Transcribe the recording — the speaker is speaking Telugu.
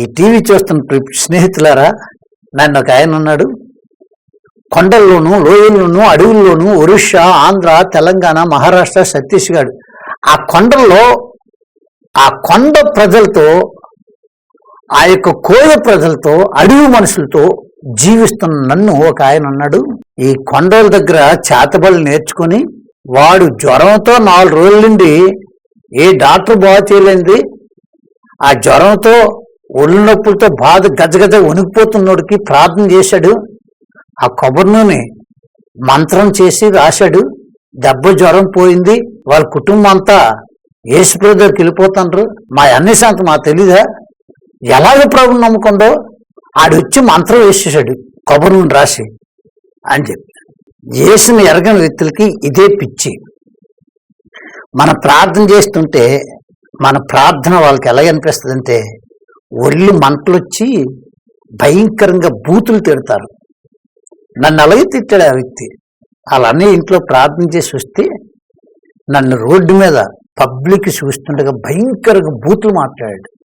ఈ టీవీ చూస్తున్న స్నేహితులారా నన్ను ఒక ఆయన ఉన్నాడు. కొండల్లోనూ లోయల్లోనూ అడవుల్లోనూ ఒరిస్సా ఆంధ్ర తెలంగాణ మహారాష్ట్ర ఛత్తీస్గఢ్ ఆ కొండల్లో ఆ కొండ ప్రజలతో ఆ యొక్క కోయ ప్రజలతో అడవి మనుషులతో జీవిస్తున్న నన్ను ఒక ఆయన ఉన్నాడు. ఈ కొండల దగ్గర చేతబడులు నేర్చుకొని వాడు జ్వరంతో నాలుగు రోజుల నుండి ఏ డాక్టర్ బాగా చేయలేంది ఆ జ్వరంతో ఒళ్ళు నొప్పులతో బాధ గజగజ వణికిపోతున్నోడికి ప్రార్థన చేశాడు. ఆ కొబ్బరి నూనె మంత్రం చేసి రాశాడు. దెబ్బ జ్వరం పోయింది. వాళ్ళ కుటుంబం అంతా యేసుప్రభు దగ్గరికి వెళ్ళిపోతుండ్రు. మా అన్ని సంగతి మాకు తెలీదా? ఎలాగ ప్రభుని నమ్ముకుందో? ఆడొచ్చి మంత్రం వేసేసాడు. కొబ్బరి నూనె రాసి అని చెప్పి. యేసుని ఎరగని వ్యక్తులకి ఇదే పిచ్చి. మన ప్రార్థన చేస్తుంటే మన ప్రార్థన వాళ్ళకి ఎలా అనిపిస్తుంది అంటే ఒళ్ళు మంటలు వచ్చి భయంకరంగా బూతులు తిడతారు. నన్ను అలాగే తిట్టాడు ఆ వ్యక్తి. అలానే ఇంట్లో ప్రార్థన చేసి వస్తే నన్ను రోడ్డు మీద పబ్లిక్ చూస్తుండగా భయంకరంగా బూతులు మాట్లాడాడు.